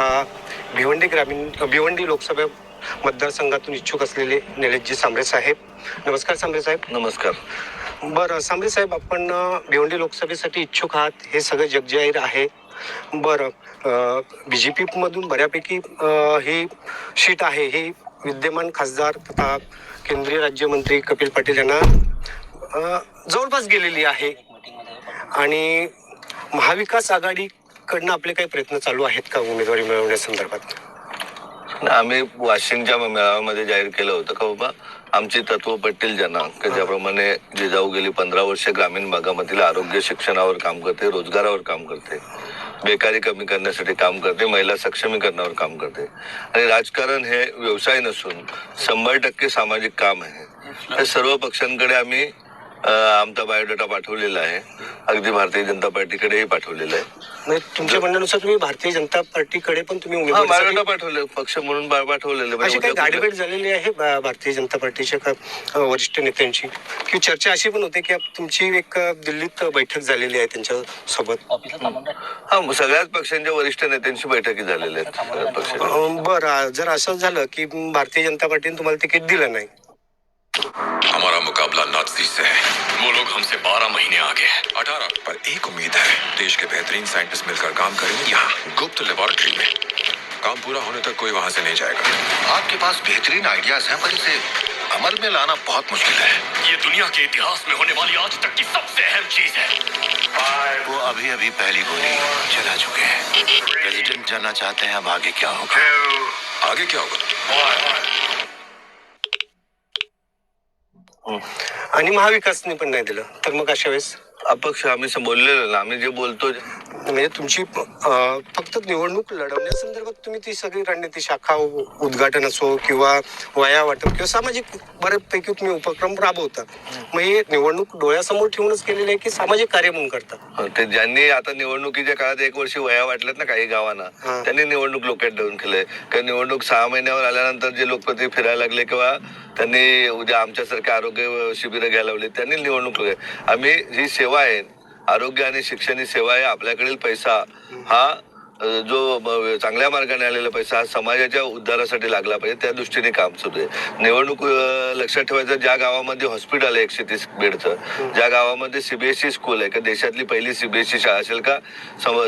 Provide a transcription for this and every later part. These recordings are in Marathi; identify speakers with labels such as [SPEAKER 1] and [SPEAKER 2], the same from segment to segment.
[SPEAKER 1] तथा भिवंडी ग्रामीण भिवंडी लोकसभा मतदारसंघातून इच्छुक असलेले निलेशजी सांबरे साहेब. नमस्कार सांबरे साहेब.
[SPEAKER 2] नमस्कार.
[SPEAKER 1] बरं सांबरे साहेब आपण भिवंडी लोकसभेसाठी इच्छुक आहात हे सगळं जगजाहीर आहे. बरं बी जे पीमधून बऱ्यापैकी ही शीट आहे ही विद्यमान खासदार तथा केंद्रीय राज्यमंत्री कपिल पाटील यांना जवळपास गेलेली आहे. आणि महाविकास आघाडीकडनं आपले काही प्रयत्न चालू आहेत का उमेदवारी मिळवण्यासंदर्भात
[SPEAKER 2] आम्ही वाशिमच्या मेळाव्यामध्ये जाहीर केलं होतं का बाबा? आमची तत्व पटतील ज्यांना. की ज्याप्रमाणे जिजाऊ गेली पंधरा वर्ष ग्रामीण भागामधील आरोग्य शिक्षणावर काम करते रोजगारावर काम करते बेकारी कमी करण्यासाठी काम करते महिला सक्षमीकरणावर काम करते. आणि राजकारण हे व्यवसाय नसून शंभर टक्के सामाजिक काम आहे. हे सर्व पक्षांकडे आम्ही आमचा बायोडाटा पाठवलेला आहे. अगदी भारतीय जनता पार्टीकडेही पाठवलेला आहे.
[SPEAKER 1] म्हणजे तुमच्या म्हणण्यानुसार तुम्ही भारतीय जनता पार्टीकडे पण तुम्ही
[SPEAKER 2] हा
[SPEAKER 1] उमेदवारी
[SPEAKER 2] बायोडाटा पाठवले पक्ष म्हणून बा- पाठवलेले
[SPEAKER 1] अशी काही
[SPEAKER 2] उद्या कुठल्या-
[SPEAKER 1] गाडीभेट झालेली आहे भा- भारतीय जनता पार्टीच्या का अ, वरिष्ठ नेत्यांची? की चर्चा अशी पण होते की आप- तुमची एक अ, दिल्लीत बैठक झालेली आहे त्यांच्यासोबत
[SPEAKER 2] हा सगळ्याच पक्षांच्या वरिष्ठ नेत्यांची बैठकी झालेल्या आहेत. सगळ्या पक्षांच्या.
[SPEAKER 1] बरं जर असं झालं की भारतीय जनता पार्टीने तुम्हाला तिकीट दिलं नाही
[SPEAKER 3] हमारा मुकाबला नाजी से है। वो लोग हमसे बारह महीने आगे हैं। अठारह। पर एक उम्मीद है देश के बेहतरीन साइंटिस्ट मिलकर काम करेंगे। यहाँ गुप्त लेबोरेटरी में। काम पूरा होने तक कोई वहाँ से नहीं जाएगा।
[SPEAKER 4] आपके पास बेहतरीन आइडियाज़ हैं पर इसे अमल में लाना बहुत मुश्किल है।
[SPEAKER 3] ये दुनिया के इतिहास में होने वाली आज तक की सबसे अहम चीज़ है।
[SPEAKER 4] वो अभी अभी पहली गोली चला चुके हैं। प्रेसिडेंट जानना चाहते हैं अब आगे क्या होगा।
[SPEAKER 3] आगे क्या होगा? हो.
[SPEAKER 1] आणि महाविकासने पण नाही दिलं. तर मग अशा वेळेस?
[SPEAKER 2] अपक्ष आम्ही बोललेलो ना. आम्ही जे बोलतो
[SPEAKER 1] म्हणजे तुमची फक्त निवडणूक लढवण्यासंदर्भात तुम्ही ती सगळी रणनीती शाखा उद्घाटन असो किंवा वया वाटप किंवा सामाजिक बऱ्यापैकी तुम्ही उपक्रम राबवता. मग हे निवडणूक डोळ्यासमोर ठेवूनच केलेले आहे की सामाजिक कार्य म्हणून करता?
[SPEAKER 2] ते ज्यांनी आता निवडणुकीच्या काळात एक वर्षी वया वाटल्यात ना काही गावांना
[SPEAKER 1] हा.
[SPEAKER 2] त्यांनी निवडणूक लोकेट देऊन केलंय. कारण निवडणूक सहा महिन्यावर आल्यानंतर जे लोकप्रतिनिधी फिरायला लागले किंवा त्यांनी उद्या आमच्यासारखे आरोग्य शिबिरं घ्यायला लावली त्यांनी निवडणूक आम्ही ही सेवा आहे आरोग्य आणि शिक्षण ही सेवा आहे. आपल्याकडील पैसा हा जो चांगल्या मार्गाने आलेला पैसा हा समाजाच्या उद्धारासाठी लागला पाहिजे त्या दृष्टीने काम सुरू आहे. निवडणूक लक्षात ठेवायचं ज्या गावामध्ये हॉस्पिटल आहे एकशे तीस बेडचं ज्या गावामध्ये सीबीएसई स्कूल आहे का देशातली पहिली सीबीएसई शाळा असेल का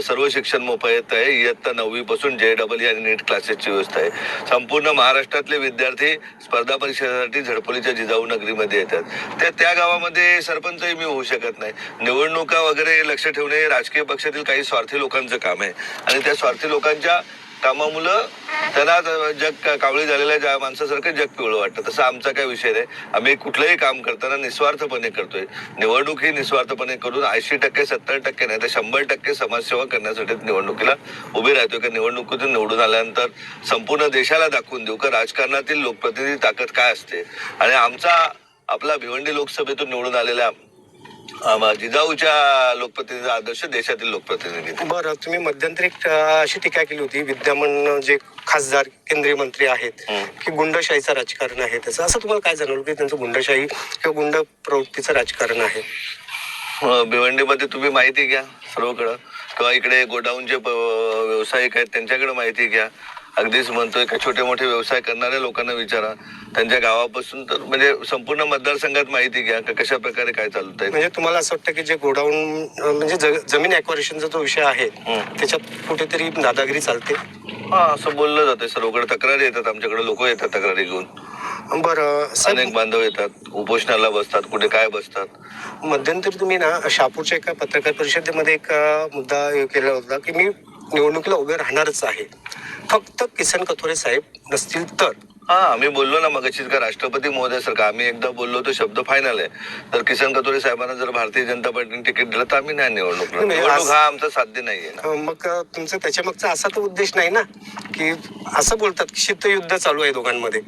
[SPEAKER 2] सर्व शिक्षण मोफत आहे इयत्ता नववी पासून जे डबल आणि नीट क्लासेसची व्यवस्था आहे. संपूर्ण महाराष्ट्रातले विद्यार्थी स्पर्धा परीक्षेसाठी झडपोलीच्या जिजाऊ नगरीमध्ये येतात. त्या त्या गावामध्ये सरपंचही मी होऊ शकत नाही. निवडणुका वगैरे लक्ष ठेवणे हे राजकीय पक्षातील काही स्वार्थी लोकांचं काम आहे. आणि त्या स्वार्थी लोकांच्या कामामुळं त्यांना जग कावळी झालेल्या ज्या माणसासारखं जग पिवळं वाटतं. तसं आमचा काय विषय नाही. आम्ही कुठलंही काम करताना निस्वार्थपणे करतोय. निवडणूक ही निस्वार्थपणे करून ऐंशी टक्के सत्तर टक्के नाही तर शंभर टक्के समाजसेवा करण्यासाठी निवडणुकीला उभी राहतोय. का निवडणुकीतून निवडून आल्यानंतर संपूर्ण देशाला दाखवून देऊ. का राजकारणातील लोकप्रतिनिधी ताकद काय असते? आणि आमचा आपला भिवंडी लोकसभेतून निवडून आलेल्या जिजाऊच्या लोकप्रतिनिधी आदर्श देशातील लोकप्रतिनिधी.
[SPEAKER 1] बरं तुम्ही मध्यंतरी अशी टीका केली होती विद्यमान जे खासदार केंद्रीय मंत्री आहेत. की गुंडशाहीचं राजकारण आहे त्याचं. असं तुम्हाला काय जाणवलं की त्यांचं गुंडशाही किंवा गुंड प्रवृत्तीचं राजकारण आहे?
[SPEAKER 2] भिवंडीमध्ये तुम्ही माहिती घ्या सर्वकडं. किंवा इकडे गोडाऊनचे व्यावसायिक आहेत त्यांच्याकडे माहिती घ्या. अगदीच म्हणतोय का छोटे मोठे व्यवसाय करणाऱ्या लोकांना विचारा. त्यांच्या गावापासून तर म्हणजे संपूर्ण मतदारसंघात माहिती घ्या का कशा प्रकारे काय चालत आहे
[SPEAKER 1] म्हणजे तुम्हाला असं वाटतं की जे गोडाऊन म्हणजे जमीन ॲक्वारेशनचा जो विषय आहे. त्याच्यात कुठेतरी दादागिरी चालते?
[SPEAKER 2] हा असं बोललं जाते सर्वकडे तक्रारी येतात आमच्याकडे लोक येतात तक्रारी घेऊन.
[SPEAKER 1] बरं
[SPEAKER 2] अनेक बांधव येतात उपोषणाला बसतात कुठे काय बसतात.
[SPEAKER 1] मध्यंतरी तुम्ही ना शहापूरच्या एका पत्रकार परिषदेमध्ये एक मुद्दा हे केला होता की मी निवडणुकीला उभे राहणारच आहे. फक्त किसन कथोरे साहेब नसतील तर.
[SPEAKER 2] हा आम्ही बोललो ना मग का राष्ट्रपती महोदय सारखं आम्ही एकदा बोललो तो शब्द फायनल आहे. तर किसन कतोरे साहेबांना जर भारतीय जनता पार्टीने तिकीट दिलं तर आम्ही नाही निवडणूक.
[SPEAKER 1] नाही,
[SPEAKER 2] निवडणूक
[SPEAKER 1] आज-
[SPEAKER 2] हा आमचा साध्य नाहीये ना.
[SPEAKER 1] अ, मग अ, तुमचं त्याच्या मागचा असा तर उद्देश नाही ना? की असं बोलतात की शीतयुद्ध चालू आहे दोघांमध्ये.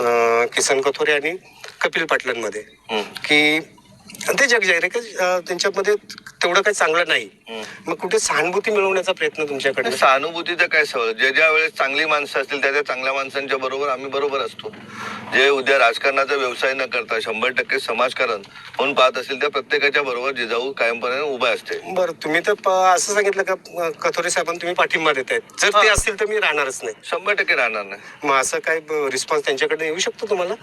[SPEAKER 1] अ, किसन कथोरे आणि कपिल पाटलांमध्ये.
[SPEAKER 2] हम्म.
[SPEAKER 1] की ते जग जाहीर आहे की त्यांच्यामध्ये तेवढं काही चांगलं नाही. मग कुठे सहानुभूती मिळवण्याचा प्रयत्न तुमच्याकडे
[SPEAKER 2] सहानुभूतीचं काय सवय ज्या ज्या वेळेस चांगली माणसं असतील त्या त्या चांगल्या माणसांच्या बरोबर आम्ही बरोबर असतो. जे उद्या राजकारणाचा व्यवसाय न करता शंभर टक्के समाजकारण म्हणून पाहत असेल त्या प्रत्येकाच्या बरोबर जिजाऊ कायमपणे उभा असते.
[SPEAKER 1] बरं तुम्ही तर असं सांगितलं का कथोरे साहेबांना तुम्ही पाठिंबा देत आहेत जर ते. असतील तर मी राहणारच नाही.
[SPEAKER 2] शंभर टक्के राहणार नाही.
[SPEAKER 1] मग असं काय रिस्पॉन्स त्यांच्याकडनं येऊ शकतो तुम्हाला?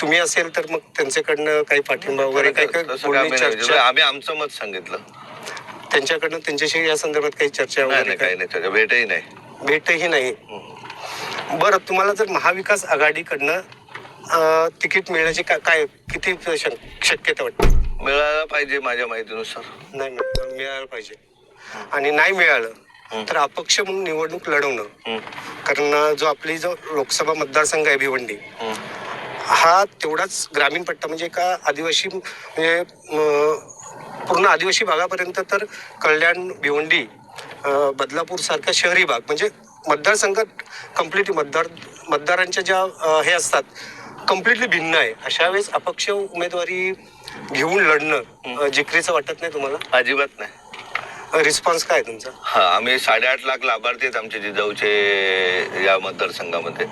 [SPEAKER 1] तुम्ही असेल तर मग त्यांच्याकडनं काही पाठिंबा वगैरे काही काही बोलणी,
[SPEAKER 2] आम्ही
[SPEAKER 1] चर्चा.
[SPEAKER 2] आमचं मत सांगितलं.
[SPEAKER 1] त्यांच्याकडनं त्यांच्याशी या संदर्भात काही चर्चा
[SPEAKER 2] नाही
[SPEAKER 1] वगैरे
[SPEAKER 2] नाही काही नाही. त्याच्या भेटही नाही.
[SPEAKER 1] भेटही नाही. बरं तुम्हाला जर महाविकास आघाडीकडनं अं, तिकीट मिळण्याची का- काय किती शक- शक्यता वाटते?
[SPEAKER 2] मिळायला पाहिजे माझ्या माहितीनुसार.
[SPEAKER 1] नाही मिळालं मिळायला पाहिजे. आणि नाही मिळालं तर अपक्ष म्हणून निवडणूक लढवणं.
[SPEAKER 2] हम्म,
[SPEAKER 1] कारण जो आपली जो लोकसभा मतदारसंघ आहे भिवंडी
[SPEAKER 2] हम्म.
[SPEAKER 1] हा तेवढाच ग्रामीण पट्टा म्हणजे एका आदिवासी म्हणजे पूर्ण आदिवासी भागापर्यंत तर कल्याण भिवंडी बदलापूर सारखा शहरी भाग म्हणजे मतदारसंघात कंप्लीटली मतदार मतदारांच्या ज्या हे असतात कम्प्लिटली भिन्न आहे. अशा वेळेस अपक्ष उमेदवारी घेऊन लढणं जिकरीचं वाटत नाही तुम्हाला?
[SPEAKER 2] अजिबात नाही.
[SPEAKER 1] रिस्पॉन्स काय तुमचा?
[SPEAKER 2] हा आम्ही साडेआठ लाख लाभार्थी आहेत आमचे जिजाऊचे या मतदारसंघामध्ये.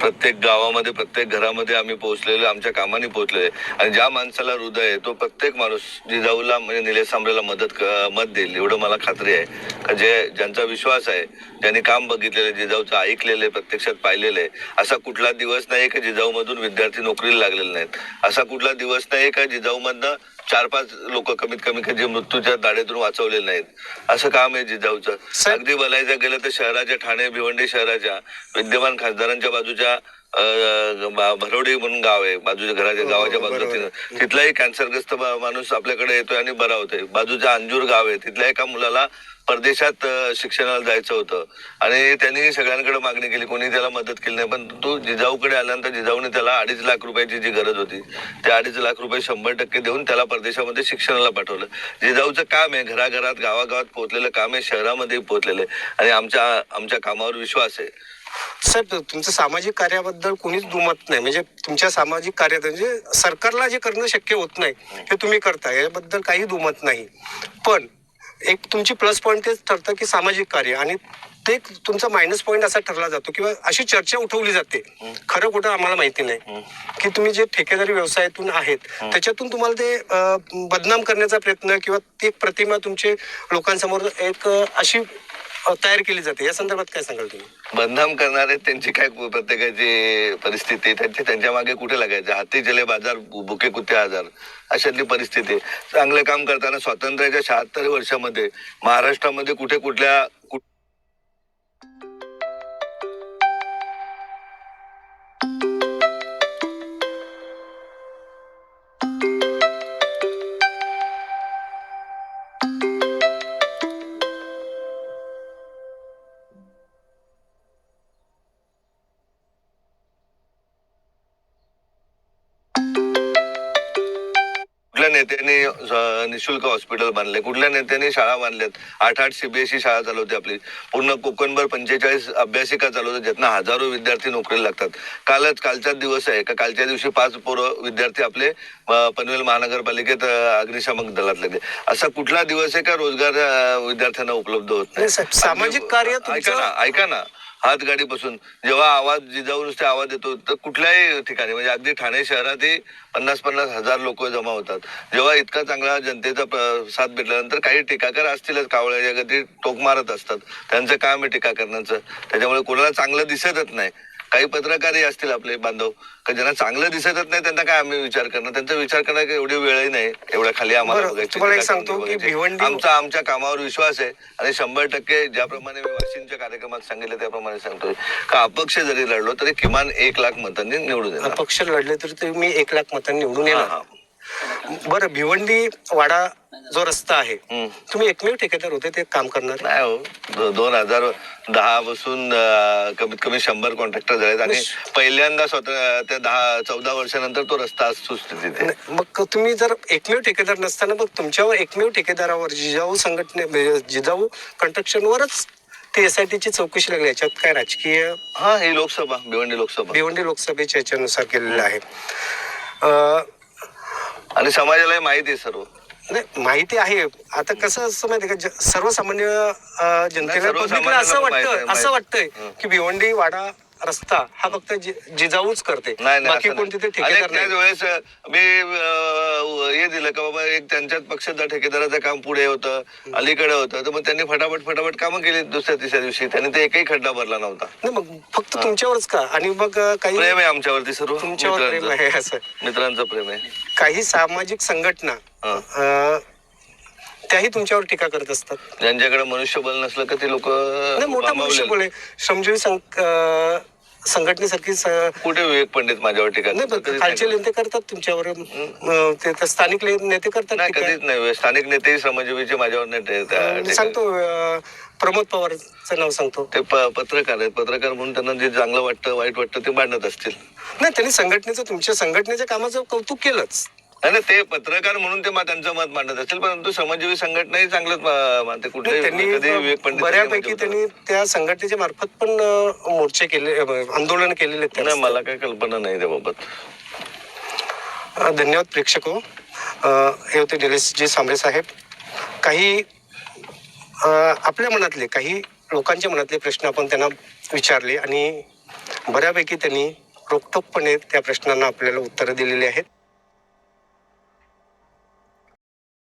[SPEAKER 2] प्रत्येक गावामध्ये प्रत्येक घरामध्ये आम्ही पोहोचलेलो आमच्या कामाने पोहोचलेले आणि ज्या माणसाला हृदय आहे तो प्रत्येक माणूस जिजाऊला म्हणजे निलेश सांबरेला मदत मत देईल एवढं मला खात्री आहे. का जे ज्यांचा विश्वास आहे ज्यांनी काम बघितलेलं आहे, जिजाऊचं ऐकलेलं आहे प्रत्यक्षात पाहिलेलं आहे असा कुठला दिवस नाही का जिजाऊ मधून विद्यार्थी नोकरीला लागलेले नाहीत. असा कुठला दिवस नाही का जिजाऊ मधनं चार पाच लोक कमीत कमी का जे मृत्यूच्या दाढेतून वाचवलेले नाहीत. असं काम आहे जिजाऊचं. अगदी बोलायचं गेलं तर शहराच्या ठाणे भिवंडी शहराच्या विद्यमान खासदारांच्या बाजूच्या भरवडी म्हणून गाव आहे. बाजूच्या घराच्या
[SPEAKER 1] हो,
[SPEAKER 2] गावाच्या
[SPEAKER 1] हो,
[SPEAKER 2] बाजूला तिथलाही कॅन्सरग्रस्त माणूस आपल्याकडे येतोय आणि बरा होतोय. बाजूच्या अंजूर गाव आहे. तिथल्या एका मुलाला परदेशात शिक्षणाला जायचं होतं. आणि त्यांनी सगळ्यांकडे मागणी केली. कोणी त्याला मदत केली नाही. पण तो जिजाऊकडे आल्यानंतर जिजाऊने त्याला अडीच लाख रुपयाची जी गरज होती ते अडीच लाख रुपये शंभर टक्के देऊन त्याला परदेशामध्ये शिक्षणाला पाठवलं. जिजाऊचं काम आहे. घराघरात गावागावात पोहोचलेलं काम आहे. शहरामध्ये पोहोचलेलं आहे. आणि आमच्या आमच्या कामावर विश्वास आहे.
[SPEAKER 1] साहेब तुमचं सामाजिक कार्याबद्दल कोणीच दुमत नाही. म्हणजे तुमच्या सामाजिक कार्यात म्हणजे सरकारला जे करणं शक्य होत नाही हे तुम्ही करता. याबद्दल काही दुमत नाही. पण एक तुमची प्लस पॉईंट तेच ठरतं की सामाजिक कार्य. आणि ते तुमचा मायनस पॉईंट असा ठरला जातो किंवा अशी चर्चा उठवली जाते. खरं कुठं आम्हाला माहिती नाही. की तुम्ही जे ठेकेदारी व्यवसायातून आहेत त्याच्यातून तुम्हाला ते बदनाम करण्याचा प्रयत्न किंवा ती प्रतिमा तुमचे लोकांसमोर एक अशी तयार केली जाते. या संदर्भात काय सांगाल तुम्ही?
[SPEAKER 2] बदनाम करणारे त्यांची काय प्रत्येकाची परिस्थिती त्यांची त्यांच्या मागे कुठे लागायचं? हाती जले बाजार भुके कुत्ते आजार? अशातली परिस्थिती चांगलं काम करताना स्वातंत्र्याच्या शहात्तर वर्षामध्ये महाराष्ट्रामध्ये कुठे कुठल्या कुठल्या नेत्यांनी निशुल्क हॉस्पिटल बांधले? कुठल्या नेत्यांनी शाळा बांधल्यात? आठ आठ सीबीएसई शाळा चालवते आपली. पूर्ण कोकणभर पंचेचाळीस अभ्यासिका चालवते ज्यातनं हजारो विद्यार्थी नोकरीला लागतात. कालच कालचाच दिवस आहे. का कालच्या दिवशी पाच पोरं विद्यार्थी आपले पनवेल महानगरपालिकेत अग्निशामक दलात लागले. असा कुठला दिवस आहे का रोजगार विद्यार्थ्यांना उपलब्ध होत
[SPEAKER 1] नाही? सामाजिक कार्य
[SPEAKER 2] ऐका ना ऐका ना. हातगाडीपासून जेव्हा आवाज जिजाऊ नुसते आवाज येतो तर कुठल्याही ठिकाणी म्हणजे अगदी ठाणे शहरातही पन्नास पन्नास हजार लोक जमा होतात. जेव्हा इतका चांगला जनतेचा साथ भेटल्यानंतर काही टीकाकार असतीलच कावळ्या गती टोक मारत असतात. त्यांचं काम आहे टीका करण्याचं त्याच्यामुळे कोणाला चांगलं दिसतच नाही. काही पत्रकारही असतील आपले बांधव का ज्यांना चांगलं दिसतच नाही त्यांना काय आम्ही विचार करणार? त्यांचा विचार करण्याची एवढी वेळही नाही एवढ्या खाली आम्हाला बघायची,
[SPEAKER 1] सांगतो
[SPEAKER 2] आमचा आमच्या कामावर विश्वास आहे. आणि शंभर टक्के ज्याप्रमाणे मी वाशिमच्या कार्यक्रमात सांगितलं त्याप्रमाणे सांगतोय. का अपक्ष जरी लढलो तरी किमान एक लाख मतांनी निवडून येणार.
[SPEAKER 1] अपक्ष लढले तरी तुम्ही एक लाख मतांनी निवडून येणार. बरं भिवंडी वाडा जो रस्ता आहे. तुम्ही एकमेव ठेकेदार होते ते काम करणार?
[SPEAKER 2] नाही हो. दो- दोन हजार दहा पासून अं, कमीत कमी शंभर कॉन्ट्रॅक्टर झालेत आणि पहिल्यांदा स्वतः त्या दहा चौदा वर्षानंतर तो रस्ता सुस्थितीत आहे.
[SPEAKER 1] मग तुम्ही जर एकमेव ठेकेदार नसताना मग तुमच्यावर एकमेव ठेकेदारावर जिजाऊ संघटने म्हणजे जिजाऊ कंस्ट्रक्शनवरच ती एस आय टीची चौकशी लागली. याच्यात काय राजकीय
[SPEAKER 2] हा ही लोकसभा भिवंडी लोकसभा.
[SPEAKER 1] भिवंडी लोकसभेच्या याच्यानुसार केलेलं आहे. अं,
[SPEAKER 2] आणि समाजालाही माहिती आहे सर्व.
[SPEAKER 1] नाही माहिती आहे. आता कसं असं माहिती का सर्वसामान्य जनतेला असं वाटतं असं. वाटतंय की भिवंडी वाडा रस्ता हा फक्त जिजाऊच करते. बाकी कोण तिथे. ठेकेदार
[SPEAKER 2] वेळेस मी हे दिलं का बाबा एक त्यांच्याच पक्षाचा ठेकेदाराचं काम पुढे होतं अलीकडे होतं. तर मग त्यांनी फटाफट फटाफट कामं केली दुसऱ्या तिसऱ्या दिवशी. त्यांनी ते एकही खड्डा भरला नव्हता.
[SPEAKER 1] नाही मग फक्त तुमच्यावरच का? आणि मग काही
[SPEAKER 2] प्रेम आहे आमच्यावरती सर्व.
[SPEAKER 1] तुमच्यावर प्रेम आहे असं.
[SPEAKER 2] मित्रांचं प्रेम आहे.
[SPEAKER 1] काही सामाजिक संघटना त्याही तुमच्यावर टीका करत असतात?
[SPEAKER 2] ज्यांच्याकडे मनुष्यबळ नसलं का ते लोक
[SPEAKER 1] मोठा मनुष्य बोले श्रमजीवी संघटनेसारखी
[SPEAKER 2] कुठे विवेक पंडित माझ्यावर टीका करतात?
[SPEAKER 1] खालचे नेते करतात तुमच्यावर अं, ते तर स्थानिक ले- नेते करतात
[SPEAKER 2] नाही
[SPEAKER 1] टीका.
[SPEAKER 2] कधीच नाही स्थानिक नेतेही श्रमजीवीचे माझ्यावर नाही टे- त्या-
[SPEAKER 1] मी
[SPEAKER 2] टीका.
[SPEAKER 1] सांगतो अं, प्रमोद पवारचं नाव सांगतो
[SPEAKER 2] ते प- पत्रकार आहेत पत्रकार म्हणून त्यांना जे चांगलं वाटतं वाईट वाटतं ते मांडत असतील
[SPEAKER 1] नाही त्यांनी संघटनेचं तुमच्या संघटनेच्या कामाचं कौतुक केलंच
[SPEAKER 2] नाही ते पत्रकार म्हणून ते त्यांचं मत मांडत असतील परंतु श्रमजीवी संघटनाही चांगलंच कुठे
[SPEAKER 1] त्यांनी बऱ्यापैकी त्यांनी त्या संघटनेच्या मार्फत पण मोर्चे केले आंदोलन केलेले आहेत. त्या
[SPEAKER 2] नाही मला काही कल्पना नाही त्याबाबत.
[SPEAKER 1] धन्यवाद प्रेक्षक हो. हे होते निलेश जी सांबरे साहेब. काही आपल्या मनातले काही लोकांच्या मनातले प्रश्न आपण त्यांना विचारले आणि बऱ्यापैकी त्यांनी रोखठोकपणे त्या प्रश्नांना आपल्याला उत्तरं दिलेली आहेत.